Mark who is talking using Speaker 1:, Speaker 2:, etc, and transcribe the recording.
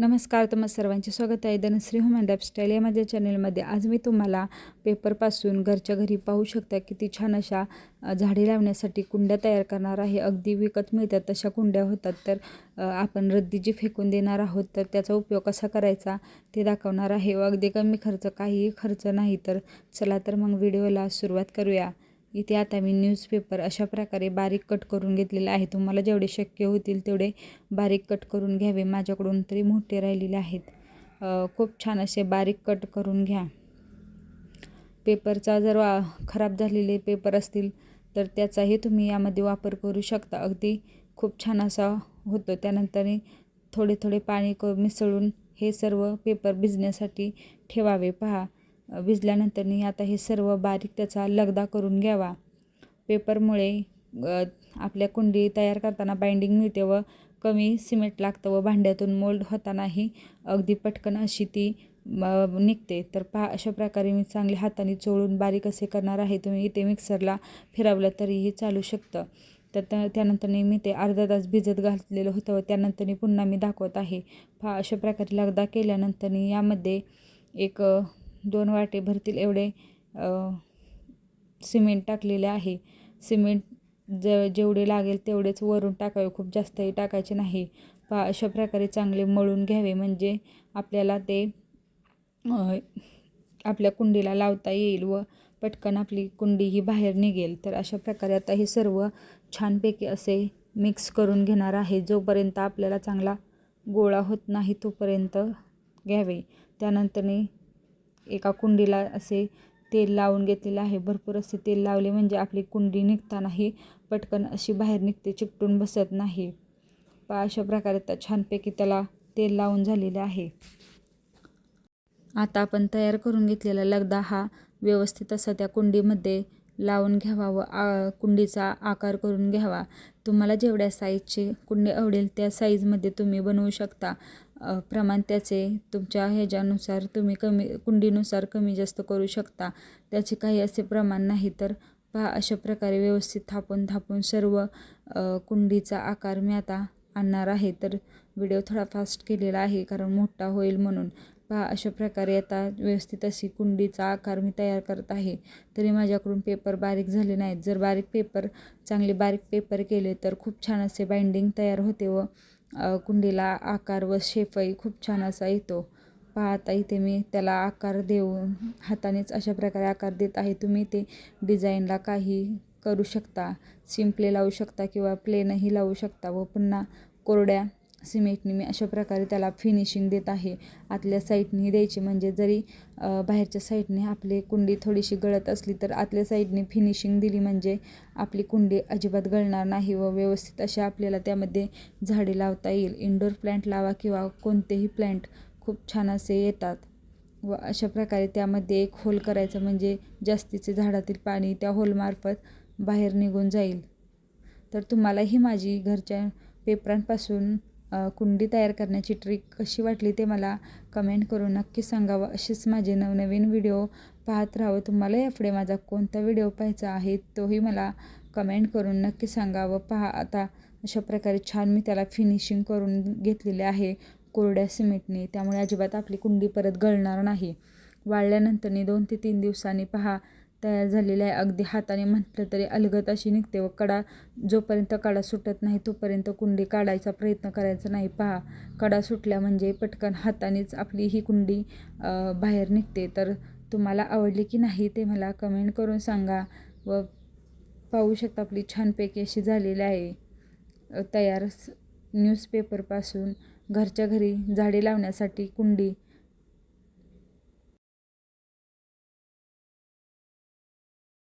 Speaker 1: नमस्कार तुम्हा सर्वांचे स्वागत आहे. धनश्री होम अँड लाईफस्टाईल या माझ्या चॅनलमध्ये आज मी तुम्हाला पेपरपासून घरच्या घरी पाहू शकता किती छान अशा झाडे लावण्यासाठी कुंड्या तयार करणार आहे. अगदी विकत मिळतात तशा कुंड्या होतात. तर आपण रद्दी जी फेकून देणार आहोत तर त्याचा उपयोग कसा करायचा ते दाखवणार आहे. व अगदी कमी खर्च काहीही खर्च नाही तर चला तर मग व्हिडिओला सुरुवात करूया. इथे आता मी न्यूजपेपर अशा प्रकारे बारीक कट करून घेतलेलं आहे. तुम्हाला जेवढे शक्य होतील तेवढे बारीक कट करून घ्यावे. माझ्याकडून तरी मोठे राहिलेले आहेत. खूप छान असे बारीक कट करून घ्या. पेपरचा जर वा खराब झालेले पेपर असतील तर त्याचाही तुम्ही यामध्ये वापर करू शकता. अगदी खूप छान असा होतो. त्यानंतर थोडे थोडे पाणी क मिसळून हे सर्व पेपर भिजण्यासाठी ठेवावे. पहा. भिजल्यानंतरनी भिजल्यानंतर आता हे सर्व बारीक त्याचा लगदा करून घ्यावा. पेपरमुळे आपल्या कुंडी तयार करताना बाइंडिंग मिळते व कमी सिमेंट लागतं व भांड्यातून मोल्ड होतानाही अगदी पटकन अशी ती निघते. तर पहा अशा प्रकारे मी चांगल्या हाताने चोळून बारीक असे करणार आहे. तुम्ही इथे मिक्सरला फिरवलं तरीही चालू शकतं. तर त्यानंतर मी ते अर्धा तास भिजत घातलेलं होतं व त्यानंतर पुन्हा मी दाखवत आहे. पहा अशा प्रकारे लगदा केल्यानंतर यामध्ये एक दोन वाटे भरतील एवढे सिमेंट टाकलेले आहे. सिमेंट ज जेवढे लागेल तेवढेच वरून टाकावे खूप जास्तही टाकायचे नाही. पा अशा प्रकारे चांगले मळून घ्यावे म्हणजे आपल्याला ते आपल्या कुंडीला लावता येईल व पटकन आपली कुंडी ही बाहेर निघेल. तर अशा प्रकारे आता हे सर्व छानपैकी असे मिक्स करून घेणार आहे. जोपर्यंत आपल्याला चांगला गोळा होत नाही तोपर्यंत घ्यावे. त्यानंतरने एका कुंडीला असे तेल लावून घेतलेलं आहे. भरपूर असे तेल लावले म्हणजे आपली कुंडी निघतानाही पटकन अशी बाहेर निघते चिकटून बसत नाही. पहा अशा प्रकारे तर छानपैकी त्याला तेल लावून झालेले आहे. आता आपण तयार करून घेतलेला लगदा हा व्यवस्थित असा त्या कुंडीमध्ये लावून घ्यावा व आ कुंडीचा आकार करून घ्यावा. तुम्हाला जेवढ्या साईजची कुंडी आवडेल त्या साईजमध्ये तुम्ही बनवू शकता. प्रमाण त्याचे तुमच्या ह्याच्यानुसार तुम्ही कमी कुंडीनुसार कमी जास्त करू शकता. त्याचे काही असे प्रमाण नाही तर पहा अशा प्रकारे व्यवस्थित थापून थापून सर्व कुंडीचा आकार मी आता आणणार आहे. तर व्हिडिओ थोडा फास्ट केलेला आहे कारण मोठा होईल म्हणून. पहा अशा प्रकारे आता व्यवस्थित अशी कुंडीचा आकार मी तयार करत आहे. तरी माझ्याकडून पेपर बारीक झाले नाहीत. जर बारीक पेपर चांगले बारीक पेपर केले तर खूप छान असे बाइंडिंग तयार होते व कुंडीला आकार व शेफही खूप छान असा येतो. पहा आता इथे मी त्याला आकार देऊन हातानेच अशा प्रकारे आकार देत आहे. तुम्ही ते डिझाईनला काही करू शकता. सिम्पले लावू शकता किंवा प्लेनही लावू शकता व पुन्हा कोरड्या सिमेंटने मी अशा प्रकारे त्याला फिनिशिंग देत आहे. आतल्या साईडनी द्यायची म्हणजे जरी बाहेरच्या साईडने आपली कुंडी थोडीशी गळत असली तर आतल्या साईडने फिनिशिंग दिली म्हणजे आपली कुंडी अजिबात गळणार नाही व व्यवस्थित अशा आपल्याला त्यामध्ये झाडे लावता येईल. इंडोर प्लॅन्ट लावा किंवा कोणतेही प्लॅन्ट खूप छान असे येतात. व अशा प्रकारे त्यामध्ये एक होल करायचं म्हणजे जास्तीचे झाडातील पाणी त्या होलमार्फत बाहेर निघून जाईल. तर तुम्हालाही माझी घरच्या पेपरांपासून कुंडी तयार करण्याची ट्रिक कशी वाटली ते मला कमेंट करून नक्की सांगावं. असेच माझे नवनवीन व्हिडिओ पाहत राहावं. तुम्हाला यापुढे माझा कोणता व्हिडिओ पाहायचा आहे तोही मला कमेंट करून नक्की सांगावं. पहा आता अशा प्रकारे छान मी त्याला फिनिशिंग करून घेतलेले आहे कोरड्या सिमेंटने. त्यामुळे अजिबात आपली कुंडी परत गळणार नाही. वाळल्यानंतरनी दोन ते तीन दिवसांनी पहा तयार झालेले आहे. अगदी हाताने म्हटलं तरी अलगत अशी निघते व कडा जोपर्यंत कडा सुटत नाही तोपर्यंत कुंडी काढायचा प्रयत्न करायचा नाही. पहा कडा सुटल्या म्हणजे पटकन हातानेच आपली ही कुंडी बाहेर निघते. तर तुम्हाला आवडली की नाही ते मला कमेंट करून सांगा व पाहू शकता आपली छानपैकी अशी झालेली आहे. तयार स- न्यूजपेपरपासून घरच्या घरी झाडे लावण्यासाठी कुंडी